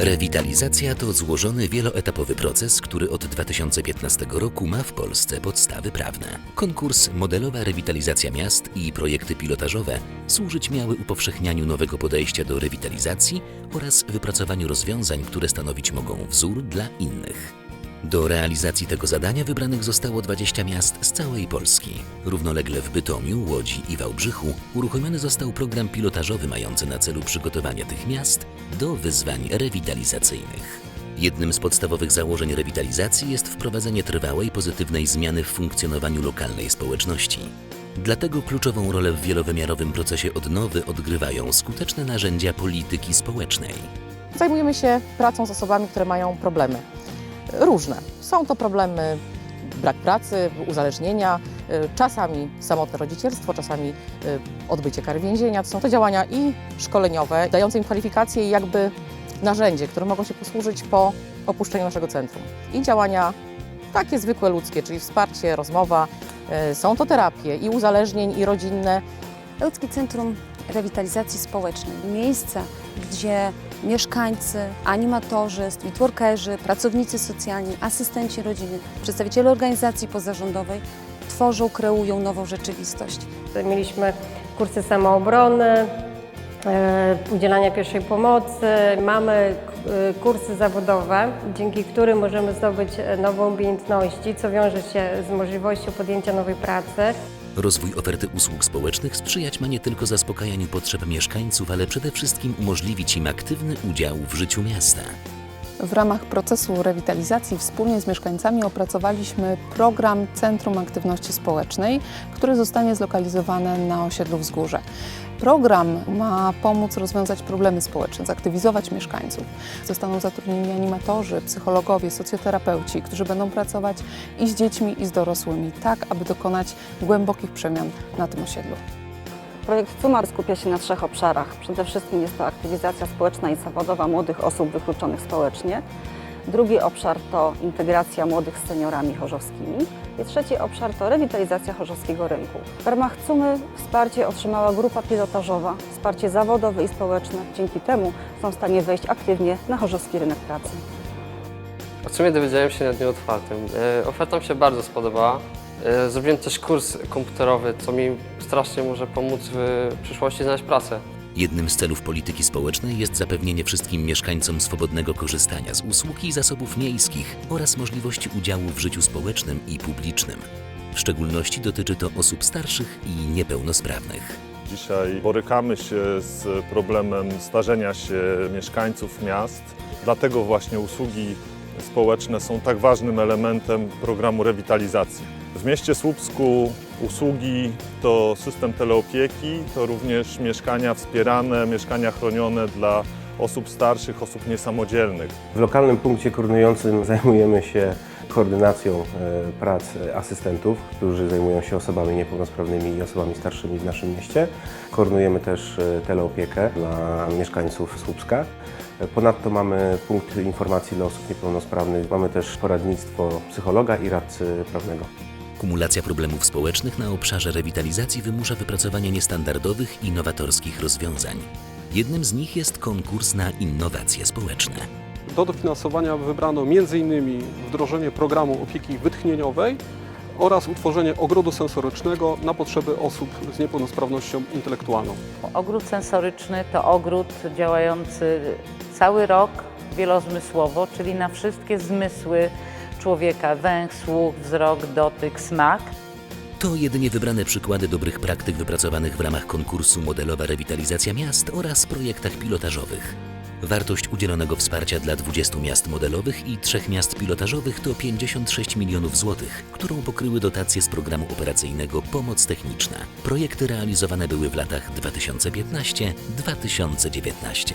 Rewitalizacja to złożony, wieloetapowy proces, który od 2015 roku ma w Polsce podstawy prawne. Konkurs Modelowa Rewitalizacja Miast i projekty pilotażowe służyć miały upowszechnianiu nowego podejścia do rewitalizacji oraz wypracowaniu rozwiązań, które stanowić mogą wzór dla innych. Do realizacji tego zadania wybranych zostało 20 miast z całej Polski. Równolegle w Bytomiu, Łodzi i Wałbrzychu uruchomiony został program pilotażowy mający na celu przygotowanie tych miast do wyzwań rewitalizacyjnych. Jednym z podstawowych założeń rewitalizacji jest wprowadzenie trwałej, pozytywnej zmiany w funkcjonowaniu lokalnej społeczności. Dlatego kluczową rolę w wielowymiarowym procesie odnowy odgrywają skuteczne narzędzia polityki społecznej. Zajmujemy się pracą z osobami, które mają problemy. Różne. Są to problemy brak pracy, uzależnienia, y, czasami samotne rodzicielstwo, czasami y, odbycie kary więzienia. To są to działania i szkoleniowe, dające im kwalifikacje i jakby narzędzie, które mogą się posłużyć po opuszczeniu naszego centrum. I działania takie zwykłe ludzkie, czyli wsparcie, rozmowa. Y, Są to terapie i uzależnień, i rodzinne, Łódzkie Centrum Rewitalizacji Społecznej. Miejsce, gdzie mieszkańcy, animatorzy, streetworkerzy, pracownicy socjalni, asystenci rodziny, przedstawiciele organizacji pozarządowej tworzą, kreują nową rzeczywistość. Mieliśmy kursy samoobrony, e, udzielania pierwszej pomocy. Mamy e, kursy zawodowe, dzięki którym możemy zdobyć e, nowe umiejętności, co wiąże się z możliwością podjęcia nowej pracy. Rozwój oferty usług społecznych sprzyjać ma nie tylko zaspokajaniu potrzeb mieszkańców, ale przede wszystkim umożliwić im aktywny udział w życiu miasta. W ramach procesu rewitalizacji wspólnie z mieszkańcami opracowaliśmy program Centrum Aktywności Społecznej, który zostanie zlokalizowany na osiedlu Wzgórze. Program ma pomóc rozwiązać problemy społeczne, zaktywizować mieszkańców. Zostaną zatrudnieni animatorzy, psychologowie, socjoterapeuci, którzy będą pracować i z dziećmi, i z dorosłymi, tak aby dokonać głębokich przemian na tym osiedlu. Projekt Sumar skupia się na trzech obszarach. Przede wszystkim jest to aktywizacja społeczna i zawodowa młodych osób wykluczonych społecznie. Drugi obszar to integracja młodych z seniorami chorzowskimi. I trzeci obszar to rewitalizacja chorzowskiego rynku. W ramach CUMY wsparcie otrzymała grupa pilotażowa, wsparcie zawodowe i społeczne. Dzięki temu są w stanie wejść aktywnie na chorzowski rynek pracy. O sumie dowiedziałem się na dniu otwartym. E, Oferta mi się bardzo spodobała. E, Zrobiłem też kurs komputerowy, co mi strasznie może pomóc w przyszłości znaleźć pracę. Jednym z celów polityki społecznej jest zapewnienie wszystkim mieszkańcom swobodnego korzystania z usług i zasobów miejskich oraz możliwości udziału w życiu społecznym i publicznym. W szczególności dotyczy to osób starszych i niepełnosprawnych. Dzisiaj borykamy się z problemem starzenia się mieszkańców miast, dlatego właśnie usługi społeczne są tak ważnym elementem programu rewitalizacji. W mieście Słupsku usługi to system teleopieki, to również mieszkania wspierane, mieszkania chronione dla osób starszych, osób niesamodzielnych. W lokalnym punkcie koordynującym zajmujemy się koordynacją e, prac asystentów, którzy zajmują się osobami niepełnosprawnymi i osobami starszymi w naszym mieście. Koordynujemy też e, teleopiekę dla mieszkańców Słupska. E, Ponadto mamy punkt informacji dla osób niepełnosprawnych. Mamy też poradnictwo psychologa i radcy prawnego. Kumulacja problemów społecznych na obszarze rewitalizacji wymusza wypracowanie niestandardowych i nowatorskich rozwiązań. Jednym z nich jest konkurs na innowacje społeczne. Do dofinansowania wybrano m.in. wdrożenie programu opieki wytchnieniowej oraz utworzenie ogrodu sensorycznego na potrzeby osób z niepełnosprawnością intelektualną. Ogród sensoryczny to ogród działający cały rok wielozmysłowo, czyli na wszystkie zmysły człowieka: węch, słuch, wzrok, dotyk, smak. To jedynie wybrane przykłady dobrych praktyk wypracowanych w ramach konkursu Modelowa Rewitalizacja Miast oraz projektach pilotażowych. Wartość udzielonego wsparcia dla 20 miast modelowych i 3 miast pilotażowych to 56 milionów złotych, którą pokryły dotacje z programu operacyjnego Pomoc Techniczna. Projekty realizowane były w latach 2015-2019.